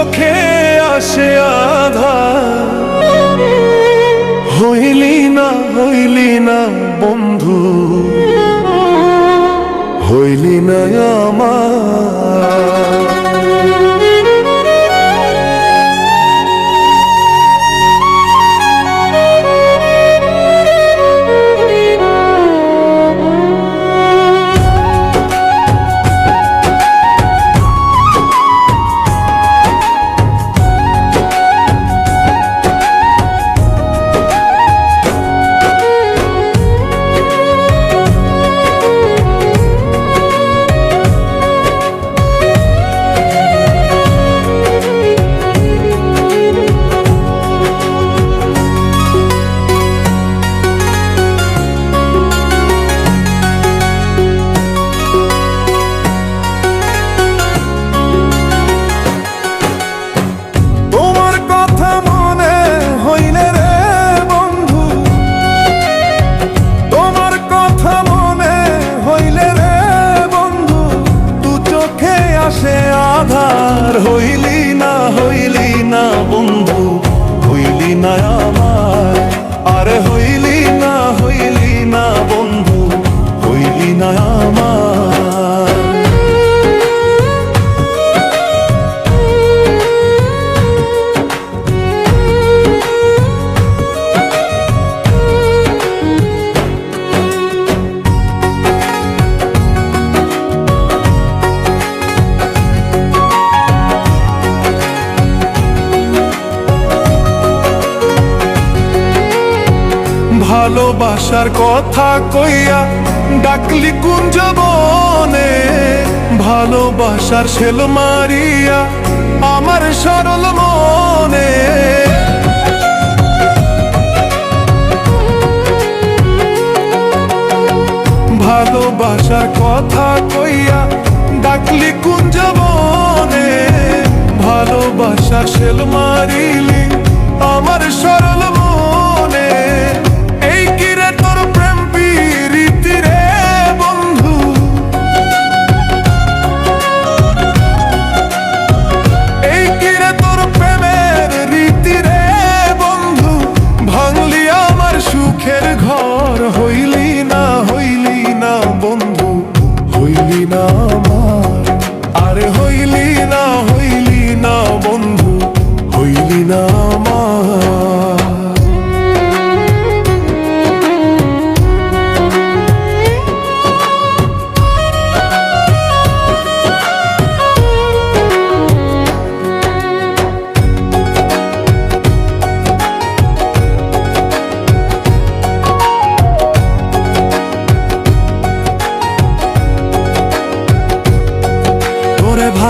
চোখে আসে আধা হইলি না হইলি না বন্ধু। হইলি না আমার। ভালোবাসার কথা কইয়া ডাকলি কুঞ্জ বনে ভালোবাসার ছেল মারিয়া আমার সরল মনে। ভালোবাসার কথা কইয়া ডাকলি কুঞ্জ বনে ভালোবাসার ছেল মারিলি আমার সরল মনে হইলি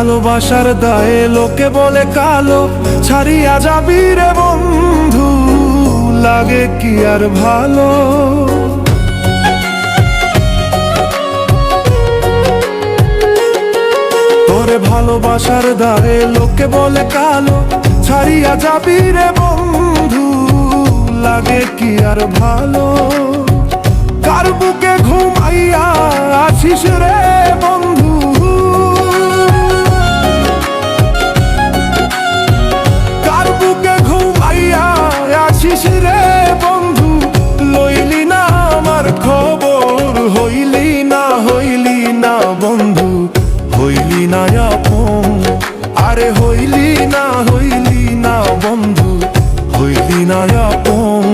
ভালোবাসার দায়ে লোকে বলে কালো, ছাড়িয়া যাবি রে বন্ধু, লাগে কি আর ভালো? তোরে ভালোবাসার দায়ে লোকে বলে কালো, ছাড়িয়া যাবি রে বন্ধু, লাগে কি আর ভালো? কার বুকে ঘুমাইয়া আছিস রে হইলি না আপন আরে হইলি না হইলি না বন্ধু, হইলি না আপন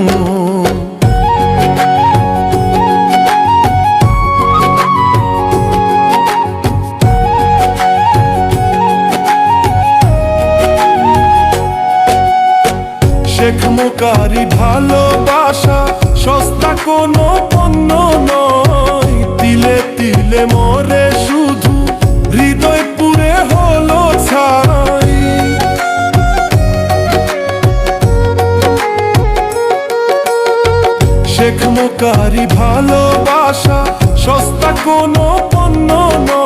শেখ মোকারি ভালোবাসা, সস্তা কোনো পণ্য নয়। তিলে তিলে মরে শেখ মোকারি ভালোবাসা সস্তা কোনো পণ্য নয়।